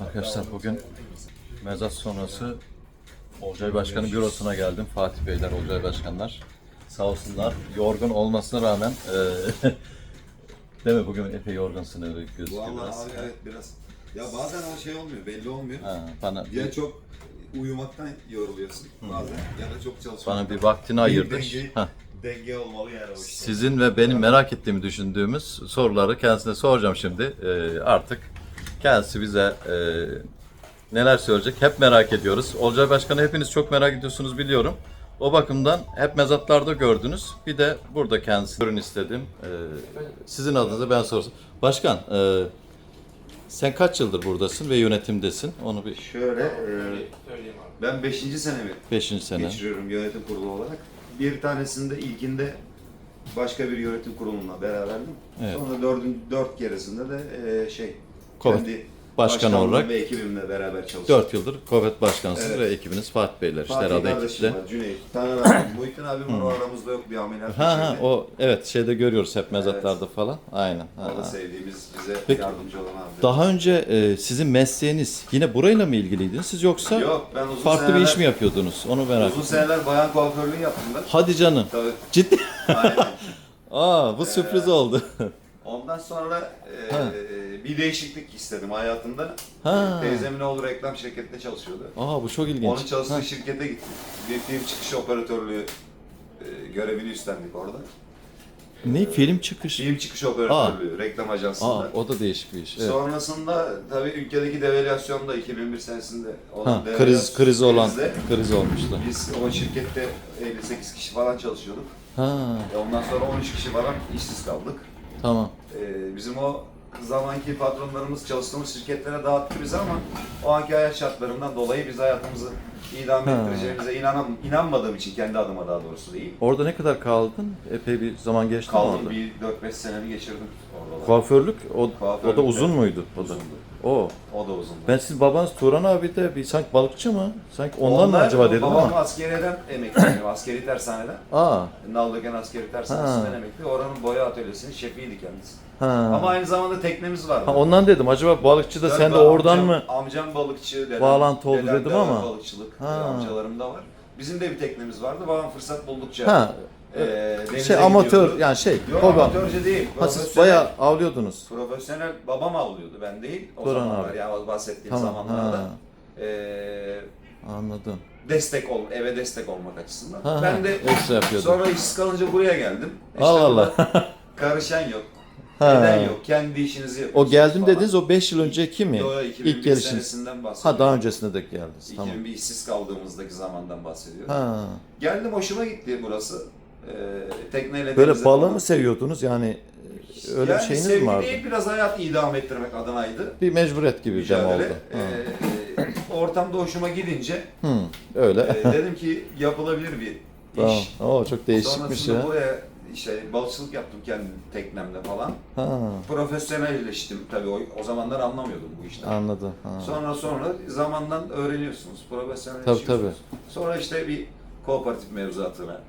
Arkadaşlar bugün mezat sonrası Olcay Başkan'ın bürosuna geldim. Fatih Beyler, Olcay Başkanlar. Sağ olsunlar. Yorgun olmasına rağmen eee değil mi bugün epey yorgunsun öyle gözüküyor Vallahi biraz. abi evet biraz. Ya bazen ama şey olmuyor, belli olmuyor. Ha, bana, Ya çok uyumaktan yoruluyorsun bazen ya da çok çalışmaktan. bana bir vaktini ayırdın. Denge, olmalı yani o işte. Sizin ve benim merak ettiğimi düşündüğümüz soruları kendisine soracağım şimdi. Eee, artık kendisi bize eee, neler söyleyecek hep merak ediyoruz. Olcay Başkan'ı hepiniz çok merak ediyorsunuz biliyorum. O bakımdan hep mezatlarda gördünüz. Bir de burada kendisi görün istedim. Eee, sizin adınıza ben sorsam. Başkan, eee, sen kaç yıldır buradasın ve yönetimdesin? Onu bir Şöyle, e, ben 5. senemi 5. sene. geçiriyorum yönetim kurulu olarak. Bir tanesinde ilkinde başka bir yönetim kuruluna beraberdim. Evet. Sonra dördün, dört keresinde de e, şey, Covid kendi başkan olarak ve ekibimle beraber çalıştım. 4 yıldır Kovet Başkanısınız Evet. ve ekibiniz Fatih Beyler. işte Fatih herhalde kardeşim ekipte. var, Cüneyt, Taner abi, Muhittin abim var, o aramızda yok bir ameliyat Ha ha geçirdi. o evet şeyde görüyoruz hep mezatlarda falan. Aynen. Ha, ha. sevdiğimiz, bize Peki. yardımcı olan abi. Daha önce e, sizin mesleğiniz yine burayla mı ilgiliydiniz siz yoksa Yok ben uzun farklı seneler, bir iş mi yapıyordunuz? Onu merak Uzun ettim. seneler bayan kuaförlüğü yaptım ben. Hadi canım. Tabii. Ciddi. Aynen. Aa bu sürpriz oldu. Ondan sonra e, bir değişiklik istedim hayatımda. Ha. Teyzemin oğlu reklam şirketinde çalışıyordu. Aa bu çok ilginç. Onun çalıştığı Ha. şirkete gittim. Bir film çıkış operatörlüğü e, görevini üstlendik orada. Ne film çıkışı? Film çıkış operatörlüğü, reklam ajansında. Aa o da değişik bir iş. Evet. Sonrasında tabii ülkedeki devalüasyonda 2001 senesinde olan Ha, kriz devalüasyon- kriz olan krizde kriz olmuştu. Biz o şirkette 58 kişi falan çalışıyorduk. Ha E Ondan sonra 13 kişi falan işsiz kaldık. Tamam. Ee, bizim o zamanki patronlarımız çalıştığımız şirketlere dağıttı bizi ama o anki hayat şartlarından dolayı biz hayatımızı idam ettireceğimize inanam, inanmadığım için kendi adıma daha doğrusu değil. Orada ne kadar kaldın? Epey bir zaman geçti mi Kaldım orada? bir 4-5 senemi geçirdim orada. da. Kuaförlük o, o da Kuaförlükte uzun muydu? O da. Uzundu. O. O da uzundu. Ben siz babanız Turan abi de bir sanki balıkçı mı? Sanki ondan mı acaba dedim babam ama. askeriyeden emekliydi, askeri tersaneden. Aa. Nallıken askeri tersanesinden Ha. emekli. Oranın boya atölyesinin şefiydi kendisi. Ha. Ama aynı zamanda teknemiz vardı. ha ondan dedim acaba balıkçı da sen de oradan amcam- mı? Amcam balıkçı, dedem, Bağlantı oldu dedemde dedim var ama. Balıkçılık, Ha. amcalarım da var. Bizim de bir teknemiz vardı. Babam fırsat buldukça Ha. E, Şey amatör yani şey. Yok hobi. amatörce değil. Ha siz profesyonel. bayağı avlıyordunuz. Profesyonel babam avlıyordu ben değil. O Turan zamanlar abi. ya bahsettiğim Tamam. zamanlarda. Ha. E, Anladım. destek ol, eve destek olmak açısından. Ha, ben ha, de ekstra yapıyordun. sonra işsiz kalınca buraya geldim. İşte Allah Allah. Karışan yok. Ha. Neden yok? Kendi işinizi O yapıyorsunuz geldim falan. dediniz o 5 yıl önceki mi? Yo, yo, 2001 İlk gelişiniz. senesinden bahsediyorum. Ha daha öncesinde de geldiniz. Tamam. 2001 işsiz kaldığımızdaki zamandan bahsediyorum. Ha. Geldim hoşuma gitti burası. Ee, tekneyle Böyle denize balığı mı seviyordunuz yani e, öyle yani bir şeyiniz mi vardı? değil biraz hayat idam ettirmek adınaydı. Bir mecburiyet gibi bir dem oldu. Mücadele. Ee, ortamda hoşuma gidince Hı, öyle. e, dedim ki yapılabilir bir tamam. iş. Oo, çok değişikmiş Sonrasında ya. buraya işte balıkçılık yaptım kendi teknemde falan. Ha, Profesyonelleştim tabii o, o zamanlar anlamıyordum bu işten. anladım. Ha. Sonra sonra zamandan öğreniyorsunuz, Tabii profesyonelleşiyorsunuz. tabii. Sonra işte bir kooperatif mevzuatına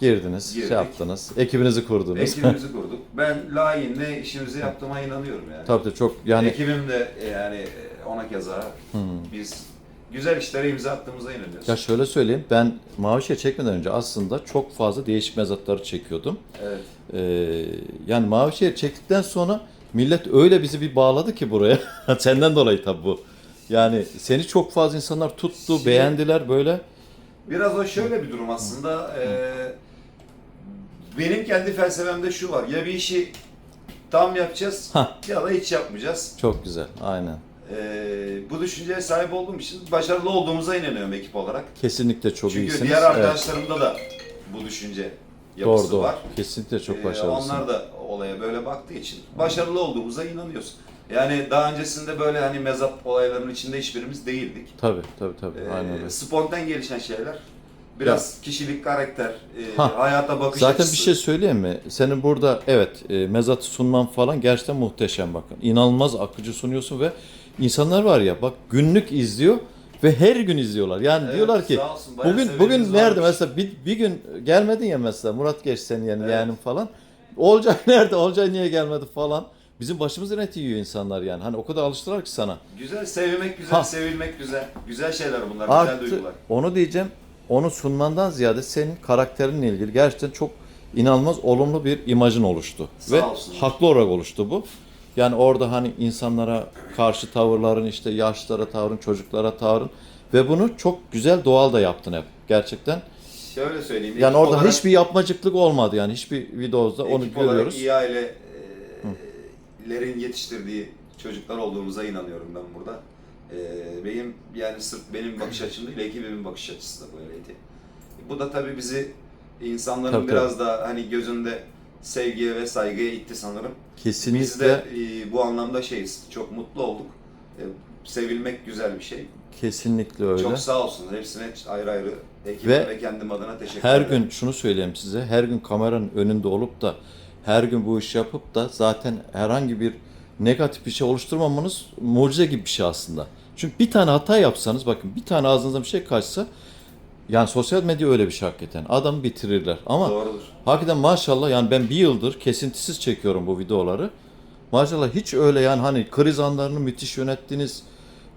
Girdiniz, Girdik. şey yaptınız, ekibinizi kurdunuz. ekibimizi kurduk. Ben layığıyla işimizi yaptığıma inanıyorum yani. Tabii de çok yani Ekibim de e, yani e, ona keza biz güzel işlere imza attığımıza inanıyoruz. ya şöyle söyleyeyim ben Mavişehir çekmeden önce aslında çok fazla değişik mezatları çekiyordum. Evet. Ee, yani Mavişehir çektikten sonra millet öyle bizi bir bağladı ki buraya. Senden dolayı tabii bu. Yani seni çok fazla insanlar tuttu, Şimdi- beğendiler böyle. Biraz o şöyle bir durum aslında. e, benim kendi felsefemde şu var. Ya bir işi tam yapacağız Hah. ya da hiç yapmayacağız. Çok güzel, aynen. E, bu düşünceye sahip olduğum için başarılı olduğumuza inanıyorum ekip olarak. Kesinlikle çok Çünkü iyisiniz. diğer Evet. arkadaşlarımda da bu düşünce yapısı Doğru doğru. var. Kesinlikle çok Ee, başarılısın. onlar da olaya böyle baktığı için başarılı olduğumuza inanıyoruz. Yani daha öncesinde böyle hani mezat olaylarının içinde hiçbirimiz değildik. Tabii tabii tabii. Ee, aynen öyle. spontan gelişen şeyler. Biraz kişilik, karakter, e, Ha, hayata bakış Zaten açısı. bir şey söyleyeyim mi? Senin burada evet e, mezatı sunman falan gerçekten muhteşem bakın. İnanılmaz akıcı sunuyorsun ve insanlar var ya bak günlük izliyor ve her gün izliyorlar. Yani Evet, diyorlar ki sağ olsun, bayağı bugün bugün nerede varmış. mesela bir, bir gün gelmedin ya mesela Murat geç senin yani Evet. yeğenim falan. Olcay nerede? Olcay niye gelmedi falan. bizim başımızın eti yiyor insanlar yani. Hani o kadar alıştılar ki sana. Güzel sevmek güzel, Ha. sevilmek güzel. Güzel şeyler bunlar, güzel Artı duygular. onu diyeceğim. Onu sunmandan ziyade senin karakterinle ilgili gerçekten çok inanılmaz olumlu bir imajın oluştu. Sağ Ve olsun. haklı olarak oluştu bu. Yani orada hani insanlara karşı tavırların, işte yaşlara tavrın, çocuklara tavrın ve bunu çok güzel doğal da yaptın hep gerçekten. Şöyle söyleyeyim. Yani ekip orada olarak- hiçbir yapmacıklık olmadı yani hiçbir videoda onu ekip görüyoruz. olarak iyi ailelerin yetiştirdiği çocuklar olduğumuza inanıyorum ben burada. Ee, benim yani sırf benim bakış açım değil, ekibimin bakış açısı da böyleydi. Bu da tabii bizi insanların Tabii, biraz daha hani gözünde sevgiye ve saygıya itti sanırım. Biz Kesinlikle de e, bu anlamda şeyiz, çok mutlu olduk. E, sevilmek güzel bir şey. kesinlikle öyle. Çok sağ olsunlar. Hepsine ayrı ayrı ekibime Ve ve, kendim adına teşekkür Her ederim. gün şunu söyleyeyim size, her gün kameranın önünde olup da her gün bu işi yapıp da zaten herhangi bir negatif bir şey oluşturmamanız mucize gibi bir şey aslında. Çünkü bir tane hata yapsanız bakın bir tane ağzınızdan bir şey kaçsa yani sosyal medya öyle bir şey hakikaten. Adamı bitirirler. Ama Doğrudur. hakikaten maşallah yani ben bir yıldır kesintisiz çekiyorum bu videoları. Maşallah hiç öyle yani hani kriz anlarını müthiş yönettiniz.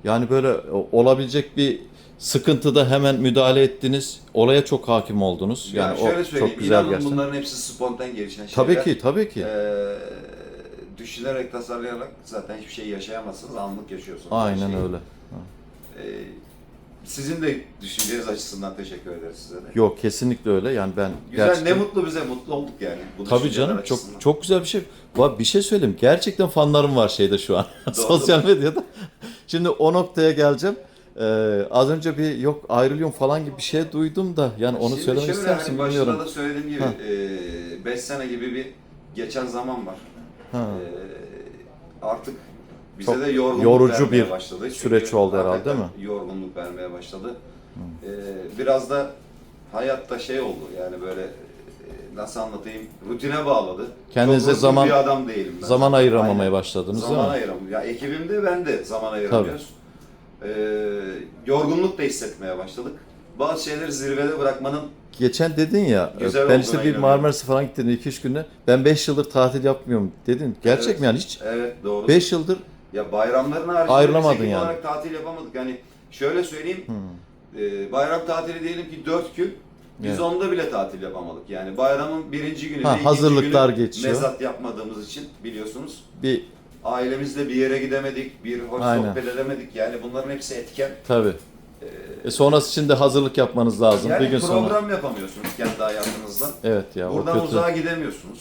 Yani böyle olabilecek bir sıkıntıda hemen müdahale ettiniz. Olaya çok hakim oldunuz. Yani, Yani şöyle o söyleyeyim, çok güzel inanın gerçekten. bunların hepsi spontan gelişen şeyler. Tabii ki, tabii ki. Ee, düşünerek, tasarlayarak zaten hiçbir şey yaşayamazsınız, anlık yaşıyorsunuz. Aynen şeyi. öyle. Ee, sizin de düşünceniz açısından teşekkür ederiz size de. Yok kesinlikle öyle. Yani ben Güzel, gerçekten ne mutlu bize, mutlu olduk yani. Bu Tabii canım çok açısından. çok güzel bir şey. Va- Bir şey söyleyeyim. Gerçekten fanlarım var şeyde şu an. Sosyal medyada. Şimdi o noktaya geleceğim. Ee, az önce bir yok ayrılıyorum falan gibi bir şey duydum da yani onu Şimdi söylemek ister misin hani başında bilmiyorum. da söylediğim gibi Ha. 5 sene gibi bir geçen zaman var. Ha. Ee, artık bize Çok de yorgunluk yorucu vermeye bir başladı. Çünkü süreç oldu herhalde, değil mi? Yorgunluk vermeye başladı. Ee, biraz da hayatta şey oldu yani böyle e, nasıl anlatayım rutine bağladı. Kendinize Çok rutin zaman- bir adam değilim ben. Zaman ayıramamaya Aynen. başladınız Zaman değil mi? ayıramıyorum. Ya ekibimde ben de zaman ayıramıyoruz. Ee, yorgunluk da hissetmeye başladık. Bazı şeyleri zirvede bırakmanın Geçen dedin ya Güzel ben işte bir inanıyorum. Marmaris'e falan gittim 2-3 günde. Ben 5 yıldır tatil yapmıyorum dedin. Gerçek Evet. mi yani hiç? evet doğru. 5 yıldır Ya bayramların haricinde Ayrılamadın biz ekip yani. olarak tatil yapamadık. Yani şöyle söyleyeyim. e, bayram tatili diyelim ki 4 gün. Biz Evet. onda bile tatil yapamadık. Yani bayramın birinci günü Ha, ve ikinci hazırlıklar günü geçiyor. mezat yapmadığımız için biliyorsunuz. bir Ailemizle bir yere gidemedik, bir hoş Aynen. sohbet edemedik. Yani bunların hepsi etken. tabii. E sonrası için de hazırlık yapmanız lazım. Yani bir gün program sonra. yapamıyorsunuz kendi hayatınızda. Evet ya Buradan o kötü. uzağa gidemiyorsunuz.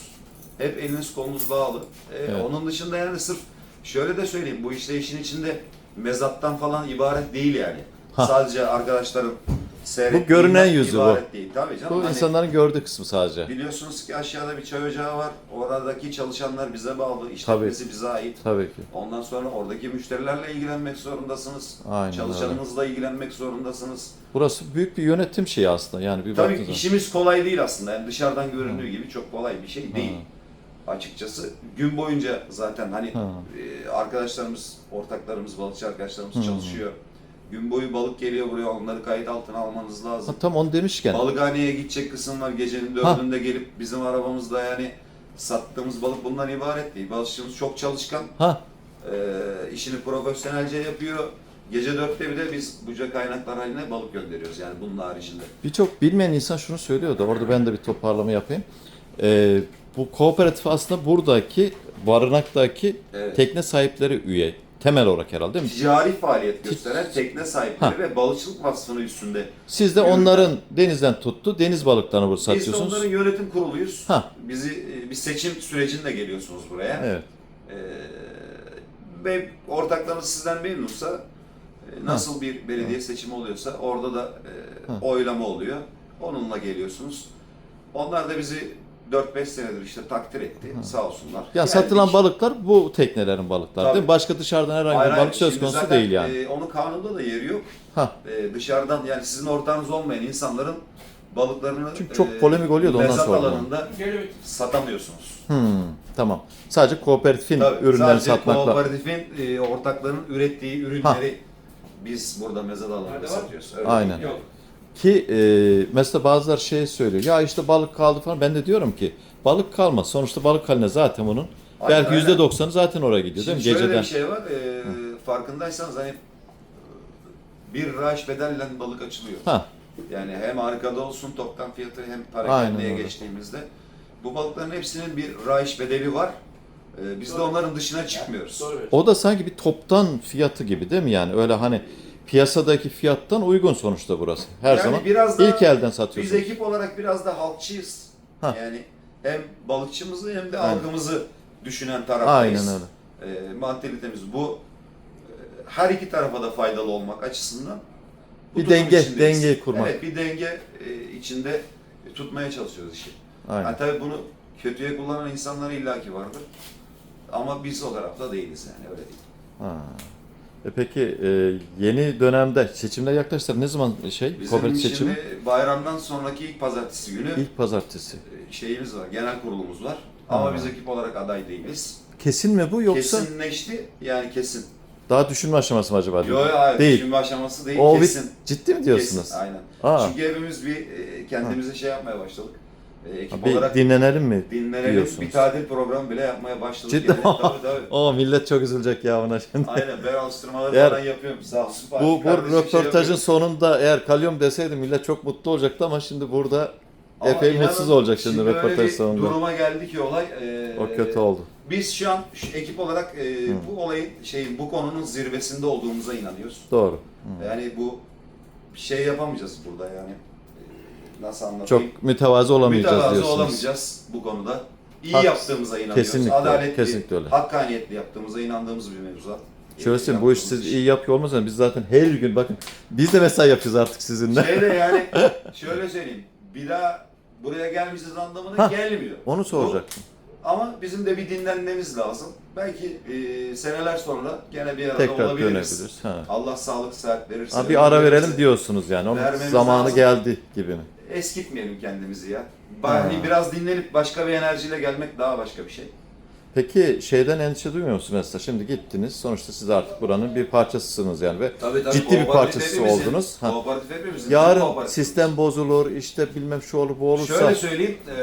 Hep eliniz kolunuz bağlı. Ee, Evet. Onun dışında yani sırf şöyle de söyleyeyim bu işleyişin içinde mezattan falan ibaret değil yani. Ha. Sadece arkadaşların Bu görünen yüzü bu. değil. Tabii canım. Bu Hani insanların gördüğü kısmı sadece. Biliyorsunuz ki aşağıda bir çay ocağı var. Oradaki çalışanlar bize bağlı. İşletmesi bize ait. Tabii ki. Ondan sonra oradaki müşterilerle ilgilenmek zorundasınız. Aynen Çalışanınızla ilgilenmek zorundasınız. Burası büyük bir yönetim şeyi aslında. Yani bir Tabii baktığınız zaman. işimiz kolay değil aslında. Yani dışarıdan göründüğü gibi çok kolay bir şey değil. Açıkçası gün boyunca zaten hani Ha. e, arkadaşlarımız, ortaklarımız, balıkçı arkadaşlarımız Hı. çalışıyor. Gün boyu balık geliyor buraya, onları kayıt altına almanız Ha, lazım. tam onu demişken. Balıkhaneye gidecek kısım var gecenin Ha. dördünde gelip bizim arabamızda yani sattığımız balık bundan ibaret değil. Balıkçımız çok çalışkan, Ha e, işini profesyonelce yapıyor. Gece dörtte bir de biz buca kaynaklar haline balık gönderiyoruz yani bunun haricinde. birçok bilmeyen insan şunu söylüyor da orada ben de bir toparlama yapayım. Ee, bu kooperatif aslında buradaki barınaktaki Evet. tekne sahipleri üye. Temel olarak herhalde değil mi? ticari faaliyet gösteren tekne sahipleri Ha. ve balıkçılık vasfının üstünde. Siz de onların denizden tuttu deniz balıklarını burada Biz de satıyorsunuz. onların yönetim kuruluyuz. Ha. Bizi e, bir seçim sürecinde geliyorsunuz buraya. Evet. Ee, ve ortaklarınız sizden memnunsa e, nasıl bir belediye seçimi oluyorsa orada da e, Ha. oylama oluyor. Onunla geliyorsunuz. Onlar da bizi 4-5 senedir işte takdir etti. Sağ olsunlar. Ya Geldik. satılan balıklar bu teknelerin balıkları değil mi? Tabii. Başka dışarıdan herhangi Hayır, bir balık söz konusu zaten, değil yani. e, onun kanunda da yeri yok. Ha. E, dışarıdan yani sizin ortağınız olmayan insanların balıklarını Çünkü çok polemik oluyordu, ondan mezat sordum. alanında satamıyorsunuz. Hmm, tamam. Sadece kooperatifin Tabii, ürünlerini sadece satmakla. kooperatifin e, ortakların ürettiği ürünleri biz burada mezat alanında satıyoruz. Öyle Aynen. Yok. Ki e, mesela bazıları şey söylüyor. Ya işte balık kaldı falan. Ben de diyorum ki balık kalmaz. Sonuçta balık haline zaten bunun Belki Aynen, yüzde doksanı zaten oraya gidiyor değil mi? Şimdi şöyle Geceden. bir şey var. E, farkındaysanız hani bir raş bedelle balık açılıyor. Ha, Yani hem arkada olsun toptan fiyatı hem Aynen parakendeye öyle. geçtiğimizde bu balıkların hepsinin bir rayiş bedeli var. Ee, biz de onların dışına çıkmıyoruz. o da sanki bir toptan fiyatı gibi değil mi yani? Öyle hani piyasadaki fiyattan uygun sonuçta burası. Her Yani zaman biraz ilk elden Biz satıyorsunuz. ekip olarak biraz da halkçıyız. Ha. Yani hem balıkçımızı hem de Aynen. halkımızı düşünen taraftayız. Aynen öyle. Ee, mantalitemiz bu. Ee, Her iki tarafa da faydalı olmak açısından bu Bir denge- içindeyiz. dengeyi kurmak. Evet bir denge e, içinde tutmaya çalışıyoruz işi. Aynen. Yani tabii bunu kötüye kullanan insanlar illaki vardır. Ama biz o tarafta değiliz yani öyle değil. Ha. E peki e, yeni dönemde seçimler yaklaştı. Ne zaman şey? Bizim Kooperatif şimdi seçimi? bayramdan sonraki ilk pazartesi günü İlk pazartesi. e, şeyimiz var, genel kurulumuz var. Ama biz ekip olarak aday değiliz. Kesin mi bu yoksa Kesinleşti yani kesin. daha düşünme aşaması mı acaba? Yok hayır, Değil. düşünme aşaması değil, O bir kesin. ciddi mi diyorsunuz? Kesin, aynen. Aa. Çünkü hepimiz bir e, kendimize şey yapmaya başladık. E, ekip bir olarak dinlenelim mi? dinlenelim, diyorsunuz. bir tatil programı bile yapmaya başladık. Ciddi Yani, tabii tabii. O millet çok üzülecek ya buna şimdi. Aynen ben alıştırmaları Eğer falan yapıyorum sağ olsun. Bu, bu şey röportajın yapıyor. sonunda eğer kalyum deseydim millet çok mutlu olacaktı ama şimdi burada Ama epey inanın mutsuz olacak şimdi, öyle röportaj sonunda. duruma geldi ki olay. e, O kötü oldu. Biz şu an şu ekip olarak e, bu olayın şeyin bu konunun zirvesinde olduğumuza inanıyoruz. Doğru. Yani bu bir şey yapamayacağız burada yani. Nasıl anlatayım? Çok mütevazı olamayacağız Mütevazı diyorsunuz. olamayacağız bu konuda. İyi Hak- yaptığımıza inanıyoruz. Kesinlikle, Adaletli, kesinlikle öyle. hakkaniyetli yaptığımıza inandığımız bir mevzuat. Şöyle söyleyeyim bu iş siz iyi yapıyor olmasanız biz zaten her gün bakın biz de mesai yapıyoruz artık sizinle. Şeyde yani şöyle söyleyeyim. Bir daha buraya gelmeyeceğiz anlamına Hah, gelmiyor. Onu Bu- soracaktım. Ama bizim de bir dinlenmemiz lazım. Belki e, seneler sonra gene bir arada Tekrar olabiliriz. dönebiliriz. Ha. Allah sağlık sıhhat verirse. Ha, bir ara verelim diyorsunuz yani. Onun Vermemiz zamanı lazım. geldi gibi mi? Eskitmeyelim kendimizi ya. Ha. Hani biraz dinlenip başka bir enerjiyle gelmek daha başka bir şey. Peki şeyden endişe duymuyor musunuz mesela? Şimdi gittiniz sonuçta siz artık buranın bir parçasısınız yani ve Tabii, tabii, ciddi bir kooperatif parçası hepimizin. oldunuz. Ha. Kooperatif hepimizin. Yarın kooperatif. sistem bozulur işte bilmem şu olur bu olursa. Şöyle söyleyeyim, eee,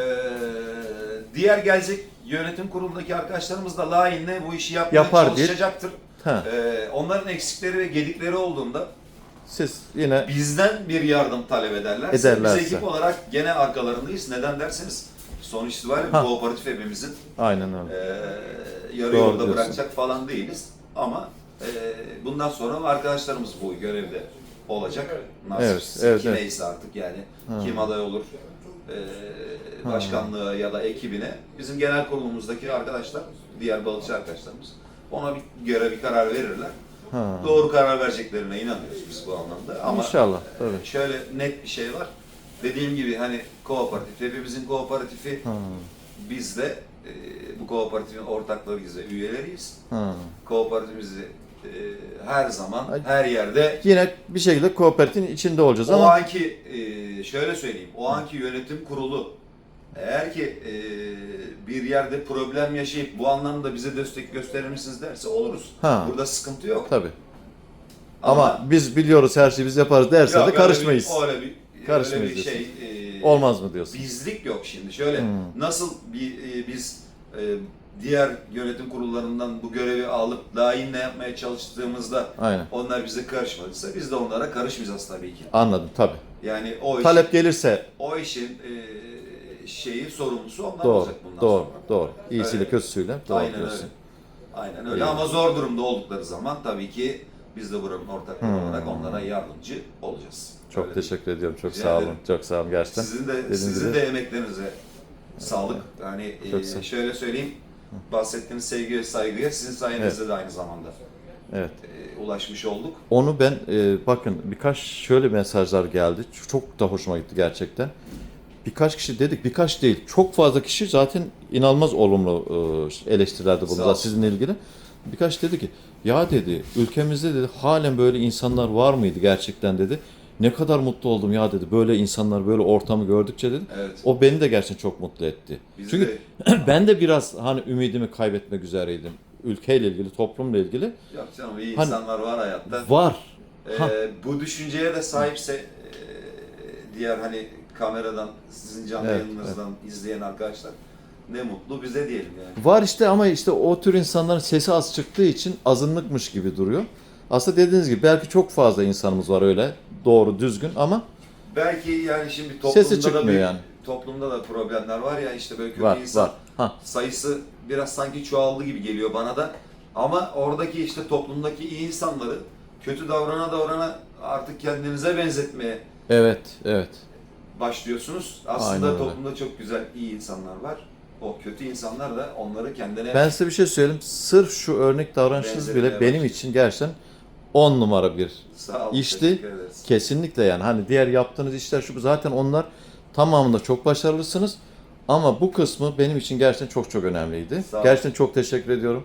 diğer gelecek yönetim kurulundaki arkadaşlarımız da layığıyla bu işi yapmaya Yapar diye- çalışacaktır. Ha. Eee, onların eksikleri ve gedikleri olduğunda Siz yine bizden bir yardım talep ederlerse, Ederlerse. biz ekip olarak gene arkalarındayız. Neden derseniz sonuç itibariyle Ha. kooperatif hepimizin aynen öyle. eee yarı Doğru yolda diyorsun. bırakacak falan değiliz. Ama eee, bundan sonra arkadaşlarımız bu görevde olacak. Nasıl Evet, evet, kim evet. neyse artık yani Ha. kim aday olur eee başkanlığı ya da ekibine bizim genel kurulumuzdaki arkadaşlar, diğer balıkçı arkadaşlarımız ona bir göre bir karar verirler. Ha. Doğru karar vereceklerine inanıyoruz biz bu anlamda. Ama İnşallah tabii. şöyle net bir şey var. Dediğim gibi hani kooperatif, hepimizin kooperatifi Ha. biz de e, bu kooperatifin ortaklarıyız ve üyeleriyiz. Ha. Kooperatifimizi her zaman, her yerde Yine bir şekilde kooperatifin içinde olacağız o ama anki e, şöyle söyleyeyim, o anki yönetim kurulu eğer ki e, bir yerde problem yaşayıp bu anlamda bize destek gösterir misiniz derse oluruz. Ha. Burada sıkıntı yok. tabii. Ama, biz biliyoruz her şeyi biz yaparız derse Yok, de öyle karışmayız. Bir, öyle bir, Karışmayız öyle bir şey. e, Olmaz mı diyorsun? Bizlik yok şimdi. Şöyle Hmm. nasıl bir e, biz e, diğer yönetim kurullarından bu görevi alıp layığıyla yapmaya çalıştığımızda Aynen. onlar bize karışmadıysa biz de onlara karışmayacağız tabii ki. Anladım tabii. Yani o işin, Talep gelirse o işin e, şeyi sorumlusu onlar doğru, olacak bundan doğru, sonra. doğru. İyisiyle Öyle. kötüsüyle doğru Aynen diyorsun. öyle. Aynen öyle İyi. ama zor durumda oldukları zaman tabii ki biz de buranın ortakları Hmm. olarak onlara yardımcı olacağız. Çok Öyle. teşekkür ediyorum. Çok Rica sağ olun. ederim. Çok sağ olun gerçekten. Sizin de Dediğiniz sizin gibi- de emeklerinize sağlık. Yani e, şöyle söyleyeyim. Bahsettiğiniz sevgi ve saygıya sizin sayenizde de aynı zamanda Evet. e, ulaşmış olduk. Onu ben e, bakın birkaç şöyle mesajlar geldi. Çok da hoşuma gitti gerçekten. Birkaç kişi dedik, birkaç değil. Çok fazla kişi zaten inanılmaz olumlu e, eleştirilerde bulundu sizinle ilgili. Birkaç dedi ki ya dedi ülkemizde dedi halen böyle insanlar var mıydı gerçekten dedi. Ne kadar mutlu oldum ya dedi. Böyle insanlar böyle ortamı gördükçe dedi. Evet. O beni de gerçekten çok mutlu etti. Bizi Çünkü de ben de biraz hani ümidimi kaybetmek üzereydim. Ülkeyle ilgili, toplumla ilgili. yok canım iyi Hani- insanlar var hayatta. Var. E, Ha. bu düşünceye de sahipse e, diğer hani kameradan sizin canlı Evet, yayınınızdan izleyen arkadaşlar ne mutlu bize diyelim yani. Var işte ama işte o tür insanların sesi az çıktığı için azınlıkmış gibi duruyor. Aslında dediğiniz gibi belki çok fazla insanımız var öyle doğru düzgün ama Belki yani şimdi Sesi toplumda da çıkmıyor bir, yani. toplumda da problemler var ya işte böyle kötü var insan var. Ha sayısı biraz sanki çoğaldı gibi geliyor bana da. Ama oradaki işte toplumdaki iyi insanları kötü davrana davrana artık kendinize benzetmeye evet evet. başlıyorsunuz. Aynen Aslında öyle. toplumda çok güzel iyi insanlar var. O kötü insanlar da onları kendine Ben size bir şey söyleyeyim. Sırf şu örnek davranışınız Benzetmeye bile benim başlıyor. için gerçekten 10 numara bir sağ olun, teşekkür ederiz. Kesinlikle yani hani diğer yaptığınız işler şu zaten onlar tamamında çok başarılısınız. Ama bu kısmı benim için gerçekten çok çok önemliydi. Sağ. Gerçekten çok teşekkür ediyorum.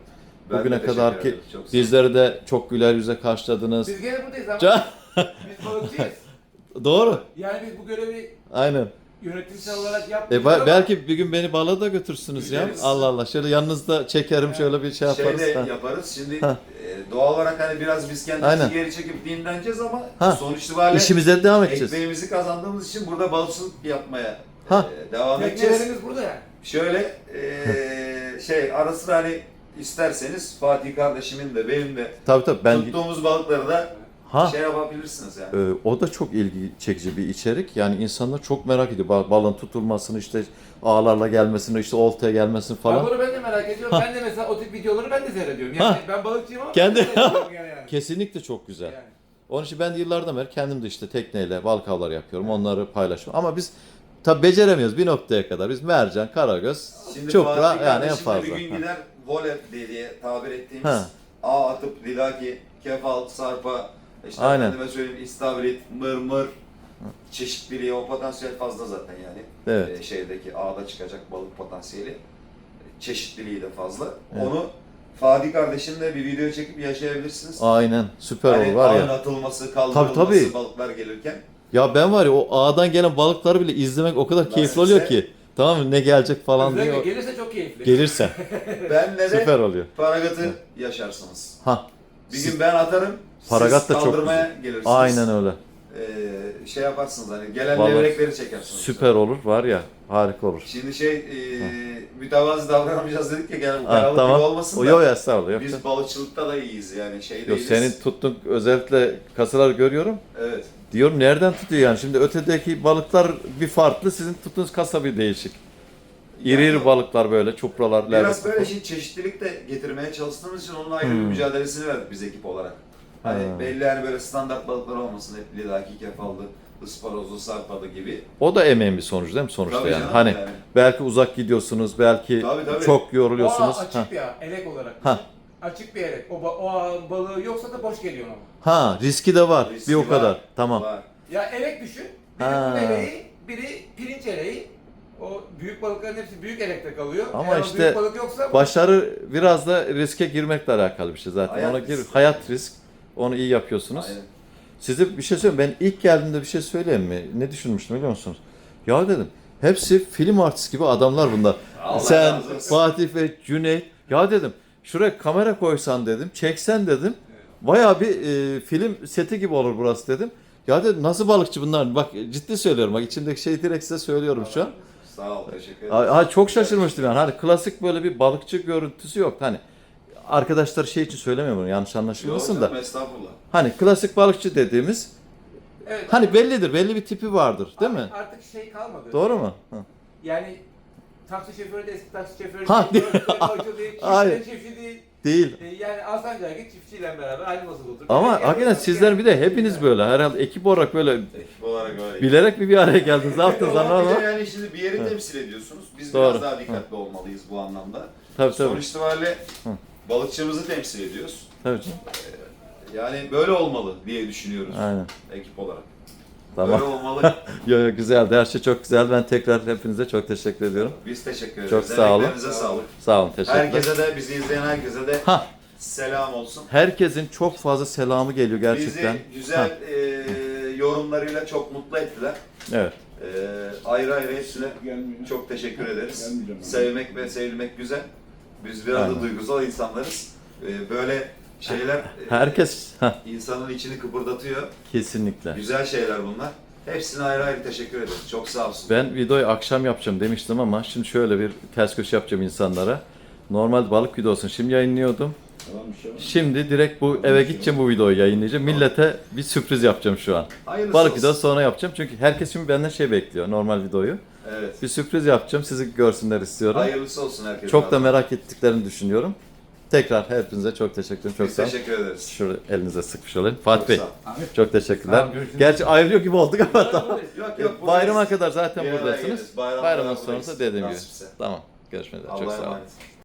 Ben de Bugüne teşekkür kadar ki ederim, çok sağ olun. bizleri de çok güler yüze karşıladınız. Biz gene buradayız ama Can- biz balıkçıyız. Doğru. Yani biz bu görevi Aynen. Yönetimsel olarak E, ba- belki bir gün beni balığa da götürsünüz ya. Gideriz. Allah Allah. Şöyle yanınızda çekerim şöyle bir şey yaparız. Şey de Ha. yaparız. Şimdi Ha. e, doğal olarak hani biraz biz kendimizi Aynen. geri çekip dinleneceğiz ama Ha. sonuç itibariyle İşimize devam edeceğiz. ekmeğimizi kazandığımız için burada balıkçılık yapmaya Ha. e, devam edeceğiz. teknelerimiz burada yani. Şöyle e, şey ara sıra hani isterseniz Fatih kardeşimin de benim de Tabii tabii ben tuttuğumuz balıkları da ha şey yapabilirsiniz yani. Ee, o da çok ilgi çekici bir içerik. Yani insanlar çok merak ediyor. Ba- Balığın tutulmasını işte ağlarla gelmesini, işte oltaya gelmesini falan. bunu ben de merak ediyorum. Ha. Ben de mesela o tip videoları ben de seyrediyorum. Yani Ha. ben balıkçıyım ama Kendi- ben de seyrediyorum yani. yani. Kesinlikle çok güzel. Yani. Onun için ben de yıllardan beri kendim de işte tekneyle balık avları yapıyorum. Onları paylaşıyorum. Ama biz tabi beceremiyoruz bir noktaya kadar. Biz mercan, karagöz, Şimdi Fatih yani en kardeşimle fazla. bir gün gider voley diye tabir ettiğimiz Ha. ağ atıp lidaki, kefal, sarpa, işte Aynen. efendime söyleyeyim istavrit, mırmır çeşitliliği o potansiyel fazla zaten yani. Evet. Ee, şeydeki ağda çıkacak balık potansiyeli çeşitliliği de fazla. Evet. Onu Fatih kardeşimle bir video çekip yaşayabilirsiniz. Aynen süper hani olur var ya. atılması, kaldırılması Tabii, tabii. balıklar gelirken. Ya ben var ya o ağdan gelen balıkları bile izlemek o kadar keyifli oluyor Nasipse- ki. Tamam mı? Ne gelecek falan Özellikle diye. gelirse çok keyifli. Gelirse Benle de süper oluyor. paragatı yaşarsınız. Ha. Bir gün ben atarım, Paragat da çok kaldırmaya gelirsiniz. Aynen öyle. Ee, şey yaparsınız hani gelen Vallahi levrekleri çekersiniz. Süper olur var ya harika olur. Şimdi şey e, mütevazi davranamayacağız dedik ya gel Ha, karalık tamam. gibi olmasın O da. yok ya sağ ol. Yok, Biz balıkçılıkta da iyiyiz yani şey yok değiliz. senin tuttuğun özellikle kasalar görüyorum. Evet. Diyorum nereden tutuyor yani? Şimdi ötedeki balıklar bir farklı, sizin tuttuğunuz kasa bir değişik. İri iri Yani- balıklar böyle, çupralar, Biraz levrek. böyle şey çeşitlilik de getirmeye çalıştığımız için onun ayrı bir Hmm. mücadelesini verdik biz ekip olarak. Hani Ha. belli hani böyle standart balıklar olmasın hep lidaki, kefallı, ısparozlu, sarpalı gibi. O da emeğin bir sonucu değil mi sonuçta Tabii yani? canım, Hani yani. belki uzak gidiyorsunuz, belki Tabii, tabii. çok O yoruluyorsunuz. ağ açık Ha. bir ağ, elek olarak. Ha. Açık bir elek. O, ba- o ağın balığı yoksa da boş geliyor ama. ha, riski de var. Riski bir o var. kadar. Tamam. Var. Ya elek düşün. Biri Ha. un eleği, biri pirinç eleği. O büyük balıkların hepsi büyük elekte kalıyor. Ama Eğer o işte büyük balık yoksa Başarı biraz da riske girmekle alakalı bir şey zaten. Hayat Ona gir, riski. hayat risk. Onu iyi yapıyorsunuz. Aynen. Size bir şey söyleyeyim. Ben ilk geldiğimde bir şey söyleyeyim mi? Ne düşünmüştüm biliyor musunuz? Ya dedim. Hepsi film artist gibi adamlar bunlar. Allah Sen. Fatih ve Cüneyt. Ya dedim. Şuraya kamera koysan dedim. Çeksen dedim. Bayağı bir e, film seti gibi olur burası dedim. Ya dedim nasıl balıkçı bunlar? Bak ciddi söylüyorum. Bak içimdeki şeyi direkt size söylüyorum şu an. Sağ ol, teşekkür ederim. Ha, ha, çok şaşırmıştım yani. Hani klasik böyle bir balıkçı görüntüsü yok. Hani arkadaşlar şey için söylemiyorum bunu yanlış anlaşılmasın Yok da. canım, Estağfurullah. Hani klasik balıkçı dediğimiz evet, hani bellidir. Belli bir tipi vardır değil mi? Artık şey kalmadı. Doğru mu? Hı. Yani taksi şoförü de eski taksi şoförü Ha, değil, balıkçı değil, çiftçinin çiftçi değil. Değil. E, Yani Alsancak'a git çiftçiyle beraber aynı masada otur. Ama Yani hakikaten sizler bir de hepiniz böyle herhalde ekip olarak böyle Ekip olarak öyle. bilerek mi bir araya geldiniz? Ne yaptınız Ama bir de anlamadım. yani şimdi bir yeri temsil ediyorsunuz. Biz Doğru. biraz daha dikkatli olmalıyız bu anlamda. Tabii tabii. Sonuç itibariyle Hı. Balıkçımızı temsil ediyoruz. Tabii canım. Yani böyle olmalı diye düşünüyoruz Aynen. ekip olarak. Tamam. Böyle olmalı. Yo, yo, güzeldi. Her şey çok güzel. Ben tekrar hepinize çok teşekkür ediyorum. Biz teşekkür ederiz. Çok sağ olun. Emeklerinize sağlık. Sağ olun. Teşekkürler. Herkese de bizi izleyen herkese de Ha, selam olsun. herkesin çok fazla selamı geliyor gerçekten. Bizi güzel e, yorumlarıyla çok mutlu ettiler. Evet. E, ayrı ayrı hepsine çok teşekkür ederiz. Sevmek ve sevilmek güzel. Biz biraz Aynen. da duygusal insanlarız. E, böyle şeyler e, Herkes ha, insanın içini kıpırdatıyor. kesinlikle. Güzel şeyler bunlar. Hepsine ayrı ayrı teşekkür ederim. Çok sağ olsun. Ben videoyu akşam yapacağım demiştim ama şimdi şöyle bir ters köşe yapacağım insanlara. Normal balık videosunu şimdi yayınlıyordum. Şimdi direkt bu eve gideceğim bu videoyu yayınlayacağım. Millete bir sürpriz yapacağım şu an. Hayırlısı Balık olsun. videosu sonra yapacağım çünkü herkes şimdi benden şey bekliyor normal videoyu. Evet. Bir sürpriz yapacağım sizi görsünler istiyorum. Hayırlısı olsun herkese. Çok da merak ettiklerini düşünüyorum. Tekrar hepinize çok teşekkür ederim. Çok Biz sağ olun. teşekkür ederiz. Şöyle elinize sıkmış olayım. Fatih Çok Bey çok teşekkürler. Tamam, görüşürüz. Gerçi ayrılıyor gibi olduk ama tamam. Yok yok. Bayrama buradayız. kadar zaten Bir araya buradasınız. geliriz. Bayramda Bayramdan buradayız. sonrası dediğim gibi. Nasipse. Tamam. Görüşmek üzere. Çok Allah'a sağ olun. emanet.